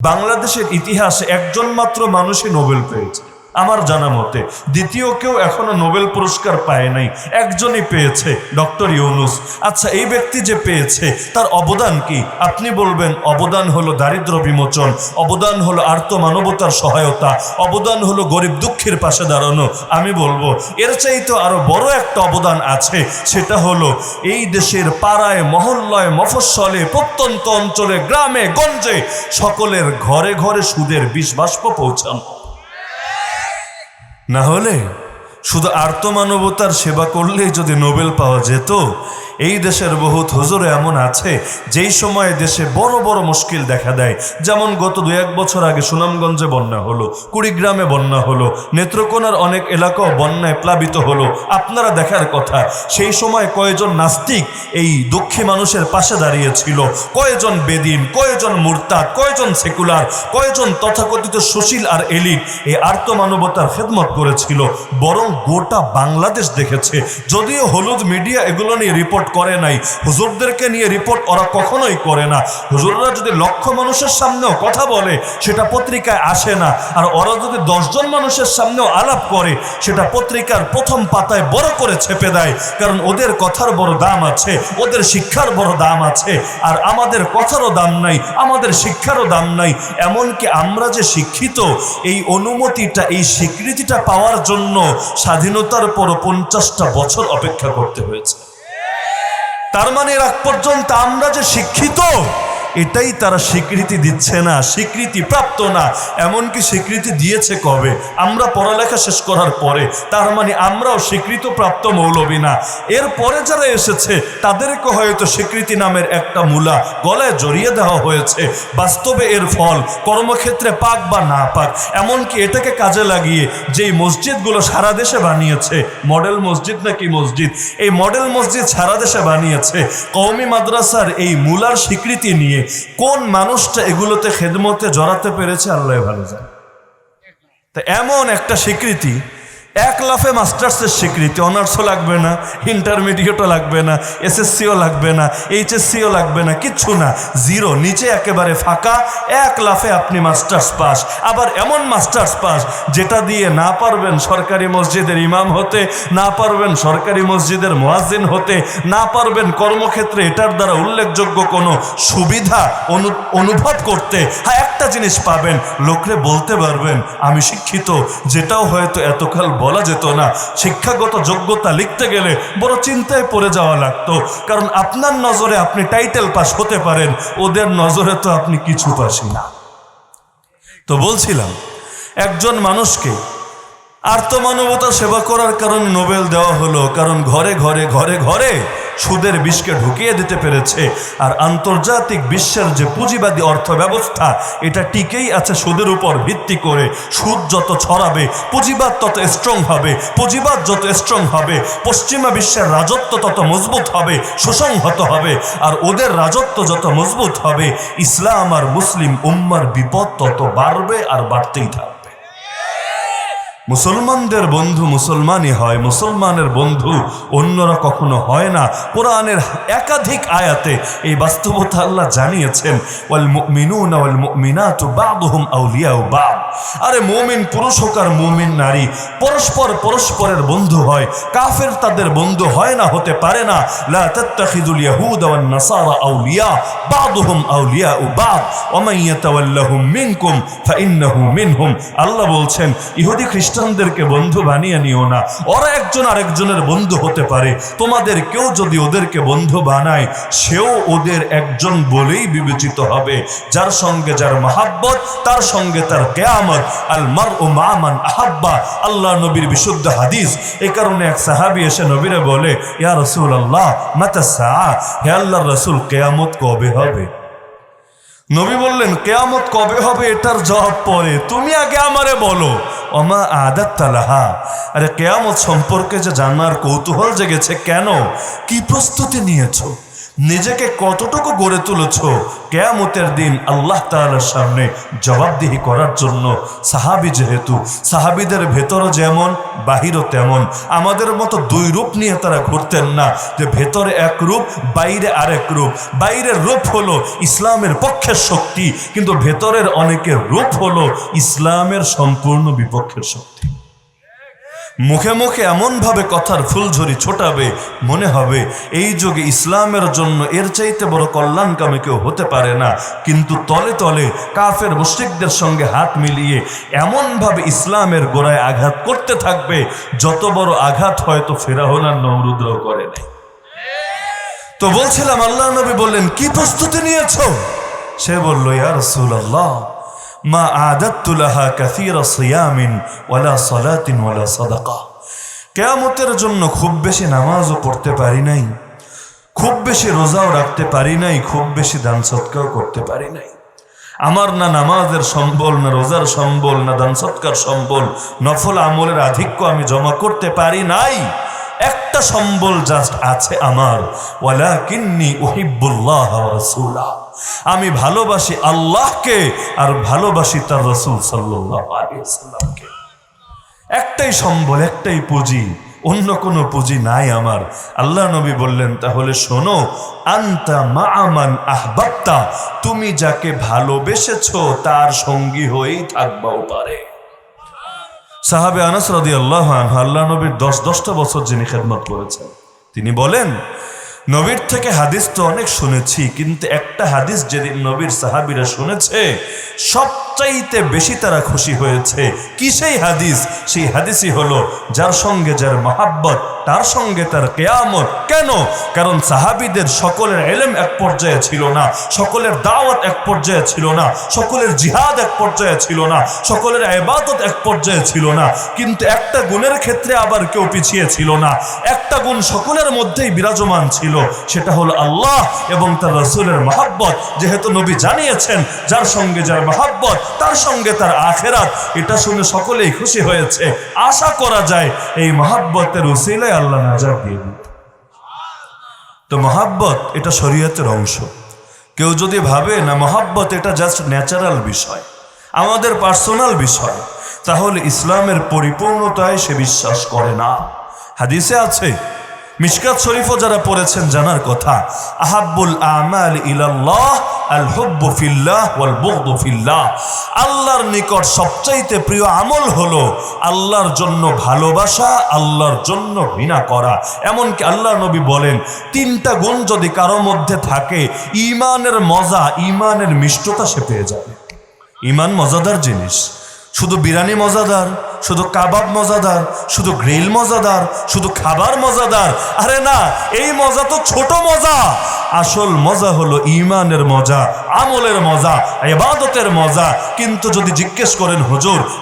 বাংলাদেশের ইতিহাসে একজন মাত্র মানুষই নোবেল পেয়েছে। আমার জানা মতে, দ্বিতীয় কেউ এখনও নোবেল পুরস্কার পায় নাই। একজনই পেয়েছে, ডক্টর ইউনুস। আচ্ছা এই ব্যক্তি যে পেয়েছে, তার অবদান কি? আপনি বলবেন, অবদান হলো দারিদ্র বিমোচন, অবদান হলো আর্ত মানবতার সহায়তা, অবদান হলো গরিব দুঃখের পাশে দাঁড়ানো। আমি বলব, এর চাইতে আরও বড় একটা অবদান আছে, সেটা হলো এই দেশের পাড়ায়, মহল্লায়, মফস্বলে, প্রত্যন্ত অঞ্চলে, গ্রামে, গঞ্জে সকলের ঘরে ঘরে সুদের বিষ বাষ্প পৌঁছানো। না হলে শুধু আর্তমানবতার সেবা করলেই যদি নোবেল পাওয়া যেত এই দেশের বহুত হুজুর এমন আছে, যেই সময় দেশে বড় বড় মুশকিল দেখা দেয়। যেমন গত দু এক বছর আগে সুনামগঞ্জে বন্যা হলো, কুড়িগ্রামে বন্যা হলো, নেত্রকোনার অনেক এলাকাও বন্যায় প্লাবিত হলো। আপনারা দেখার কথা, সেই সময় কয়েকজন নাস্তিক এই দুঃখী মানুষের পাশে দাঁড়িয়েছিল? কয়েকজন বেদিন কয়েকজন মুরতাদ কয়েকজন সেকুলার কয়েকজন তথাকথিত সুশীল আর এলিট এই আর্তমানবতার খেদমত করেছিল। বরং গোটা বাংলাদেশ দেখেছে। যদিও হলুদ মিডিয়া এগুলো নিয়ে রিপোর্ট করে নাই। হুজুরদেরকে নিয়ে রিপোর্ট ওরা কখনোই করে না। হুজুররা যদি লক্ষ মানুষের সামনেও কথা বলে, সেটা পত্রিকায় আসে না। আর ওরা যদি দশজন মানুষের সামনেও আলাপ করে, সেটা পত্রিকার প্রথম পাতায় বড় করে ছেপে দেয়। কারণ ওদের কথার বড় দাম আছে, ওদের শিক্ষার বড় দাম আছে। আর আমাদের কথারও দাম নাই, আমাদের শিক্ষারও দাম নাই। এমনকি আমরা যে শিক্ষিত, এই অনুমতিটা, এই স্বীকৃতিটা পাওয়ার জন্য স্বাধীনতার পর পঞ্চাশটা বছর অপেক্ষা করতে হয়েছে। তার মানে এর পর্যন্ত আমরা যে শিক্ষিত এটাই তারা স্বীকৃতি দিচ্ছে না, স্বীকৃতি প্রাপ্ত না। এমনকি স্বীকৃতি দিয়েছে কবে? আমরা পড়ালেখা শেষ করার পরে। তার মানে আমরাও স্বীকৃত প্রাপ্ত মৌলবী না। এরপরে যারা এসেছে, তাদেরকে হয়তো স্বীকৃতি নামের একটা মূলা গলায় জড়িয়ে দেওয়া হয়েছে। বাস্তবে এর ফল কর্মক্ষেত্রে পাক বা না পাক। এমনকি এটাকে কাজে লাগিয়ে যেই মসজিদগুলো সারা দেশে বানিয়েছে, মডেল মসজিদ নাকি মসজিদ? এই মডেল মসজিদ সারা দেশে বানিয়েছে। কওমি মাদ্রাসার এই মূলার স্বীকৃতি নিয়ে কোন মানুষটা এগুলোতে খেদমতে জড়াতে পেরেছে আল্লাহ ভালো যায় তা এমন একটা স্বীকৃতি এক লাফে মাস্টার্সের স্বীকৃতি, অনার্সও লাগবে না, ইন্টারমিডিয়েটও লাগবে না, এসএসসিও লাগবে না, এইচএসসিও লাগবে না, কিচ্ছু না, জিরো, নিচে একেবারে ফাঁকা, এক লাফে আপনি মাস্টার্স পাস, আবার এমন মাস্টার্স পাস, যেটা দিয়ে না পারবেন সরকারি মসজিদের ইমাম হতে, না পারবেন সরকারি মসজিদের মোয়াজিন হতে, না পারবেন কর্মক্ষেত্রে এটার দ্বারা উল্লেখযোগ্য কোনো সুবিধা, অনু, অনুভব করতে হ্যাঁ একটা জিনিস পাবেন, লোকরে বলতে পারবেন, আমি শিক্ষিত, যেটাও হয়তো এতকাল বলা যেত না। শিক্ষাগত যোগ্যতা লিখতে গেলে বড় চিন্তায় পড়ে যাওয়া লাগতো। কারণ আপনার নজরে আপনি টাইটেল পাস হতে পারেন, ওদের নজরে তো আপনি কিছু পাসি না। তো বলছিলাম, একজন মানুষকে আর্তমানবতা সেবা করার কারণে নোবেল দেওয়া হলো, কারণ ঘরে ঘরে ঘরে ঘরে সুদের বিষকে ঢুকিয়ে দিতে পেরেছে। আর আন্তর্জাতিক বিশ্বের যে পুঁজিবাদী অর্থ ব্যবস্থা এটা টিকেই আছে সুদের উপর ভিত্তি করে। সুদ যত ছড়াবে, পুঁজিবাদ তত স্ট্রং হবে, পুঁজিবাদ যত স্ট্রং হবে, পশ্চিমা বিশ্বের রাজত্ব তত মজবুত হবে, সুসংহত হবে। আর ওদের রাজত্ব যত মজবুত হবে, ইসলাম আর মুসলিম উম্মার বিপদ তত বাড়বে আর বাড়তেই থাকবে। মুসলমানদের বন্ধু মুসলমানই হয়, মুসলমানের বন্ধু অন্যরা কখনো হয় না। কোরআনের একাধিক আয়াতে এই বাস্তবতা আল্লাহ জানিয়েছেন, ওয়াল মুমিনুনা ওয়াল মুমিনাতু বাদুহুম আউলিয়াউ বাদ। আরে মুমিন পুরুষ হোক আর মুমিন নারী, পরস্পর পরস্পরের বন্ধু হয়, কাফের তাদের বন্ধু হয় না, হতে পারে না। লা তাত্তাখিদুল ইয়াহুদা ওয়ান নাসারা আউলিয়া, বাদুহুম আউলিয়াউ বাদ। ওয়া মান ইয়াতাওয়াল্লাহুম মিনকুম, ফাইন্নাহু মিনহুম। আল্লাহ বলছেন, ইহুদি খ্রিস্টানদেরকে বন্ধু বানিয়ে নিও না। ওরা একজন আরেকজনের বন্ধু হতে পারে। তোমাদের কেউ যদি ওদেরকে বন্ধু বানায়, সেও ওদের একজন বলেই বিবেচিত হবে। যার সঙ্গে যার মাহাব্বত, তার সঙ্গে তার কেয়ামত। আল মার ও মামান আহাব্বা। আল্লাহ নবীর বিশুদ্ধ হাদিস। এই কারণে এক সাহাবি এসে নবীরে বলে, ইয়া রসুল আল্লাহ হে আল্লাহ রসুল, কেয়ামত কবে হবে? নবী বললেন, কেয়ামত কবে হবে এটার জবাব পরে। তুমি আগে আমারে বলো। অমা আদাত তালাহা। আরে কেয়ামত সম্পর্কে যে জানার কৌতূহল জেগেছে কেন? কি প্রস্তুতি নিয়েছো? নিজেকে কতটুকু গড়ে তুলেছ? কেয়ামতের দিন আল্লাহ তাআলার সামনে জবাবদিহি করার জন্য সাহাবি যেহেতু, সাহাবিদের ভেতরও যেমন, বাহিরও তেমন। আমাদের মতো দুই রূপ নিয়ে তারা ঘুরতেন না। যে ভেতরে এক রূপ, বাইরে আরেক রূপ। বাইরের রূপ হলো ইসলামের পক্ষের শক্তি, কিন্তু ভেতরের অনেকের রূপ হলো ইসলামের সম্পূর্ণ বিপক্ষের শক্তি। মুখে মুখে এমনভাবে কথার ফুলঝুরি ছোটাবে, মনে হবে এই যুগে ইসলামের জন্য এর চাইতে বড় কল্যাণকামী কেউ হতে পারে না। কিন্তু তলে তলে কাফের মুশরিকদের সঙ্গে হাত মিলিয়ে এমনভাবে ইসলামের গোড়ায় আঘাত করতে থাকবে, যত বড় আঘাত হয়তো ফেরাহন আর নমরুদ্রও করে নাই। তো বলছিলাম, আল্লাহ নবী বললেন, কি প্রস্তুতি নিয়েছ? সে বলল, ইয়া রাসূলুল্লাহ। মা আদাত্তু লাহা কাসীরা সিয়ামিন ওয়ালা সালাতিন ওয়ালা সাদাকা। কিয়ামতের জন্য খুব বেশি নামাজও পড়তে পারি নাই, খুব বেশি রোজাও রাখতে পারি নাই, খুব বেশি দান সৎকাও করতে পারি নাই। আমার না নামাজের সম্বল, না রোজার সম্বল, না দান সৎকার সম্বল, নফল আমলের আধিক্য আমি জমা করতে পারি নাই। একটা সম্বল জাস্ট আছে আমার। ওয়ালা কিন্নি ওহিবুল্লাহ রাসূলা আমি ভালোবাসি আল্লাহকে আর ভালোবাসি তার রসুল সাল্লামকে একটাই সম্বল, একটাই পুঁজি, অন্য কোনো পুঁজি নাই আমার। আল্লাহ নবী বললেন, তাহলে শোনো, আন্তা মা আমান আহবাত্তা তুমি যাকে ভালোবেসেছো তার সঙ্গী হয়েই থাকবাও পারে। সাহাবে আনাস রাদি আল্লাহ আল্লাহ নবীর দশ দশটা বছর যিনি খেদমত করেছেন, তিনি বলেন নবীর থেকে হাদিস তো অনেক শুনেছি কিন্তু একটা হাদিস যেদিন নবীর সাহাবিরা শুনেছে সবচাইতে বেশি তারা খুশি হয়েছে। কি সেই হাদিস? সেই হাদিসই হলো, যার সঙ্গে যার মাহাব্বত, তার সঙ্গে তার কেয়ামত। কেন? কারণ সাহাবিদের সকলের এলেম এক পর্যায়ে ছিল না, সকলের দাওয়াত এক পর্যায়ে ছিল না, সকলের জিহাদ এক পর্যায়ে ছিল না, সকলের এবাদত এক পর্যায়ে ছিল না। কিন্তু একটা গুণের ক্ষেত্রে আবার কেউ পিছিয়ে ছিল না। একটা গুণ সকলের মধ্যেই বিরাজমান ছিল, সেটা হলো আল্লাহ এবং তার রসুলের মহাব্বত। যেহেতু নবী জানিয়েছেন, যার সঙ্গে যার মহাব্বত তার সঙ্গে তার আখেরাত। এটা শুনে সকলেই খুশি হয়েছে। আশা করা যায় এই মহাব্বতের উসিলায় আল্লাহ নাজার দিয়ে দিবে তো মহাব্বত এটা শরীয়তের অংশ। কেউ যদি ভাবে, না, মহাব্বত এটা জাস্ট ন্যাচারাল বিষয়, আমাদের পার্সোনাল বিষয়, তাহলে ইসলামের পরিপূর্ণতায় সে বিশ্বাস করে না। হাদিসে আছে মিশকাত শরীফও যারা পড়েছেন জানার কথা আহাবুল আমাল ইলাল্লাহ, আল হুব্বু ফিল্লাহ ওয়াল বুগদু ফিল্লাহ। আল্লাহর নিকট সবচাইতে প্রিয় আমল হলো আল্লাহর জন্য ভালোবাসা, আল্লাহর জন্য ঘৃণা করা। এমনকি আল্লাহ নবী বলেন, তিনটা গুণ যদি কারও মধ্যে থাকে, ইমানের মজা, ইমানের মিষ্টতা সে পেয়ে যাবে। ইমান মজাদার জিনিস। শুধু বিরানি মজাদার শুধু কাবাব মজাদার, শুধু গ্রিল মজাদার, শুধু খাবার মজাদার। আরে না, এই মজা তো ছোট মজা। আসল মজা হলো ইমানের মজা, আমলের মজা, এবাদতের মজা। কিন্তু যদি জিজ্ঞেস করেন, হুজুর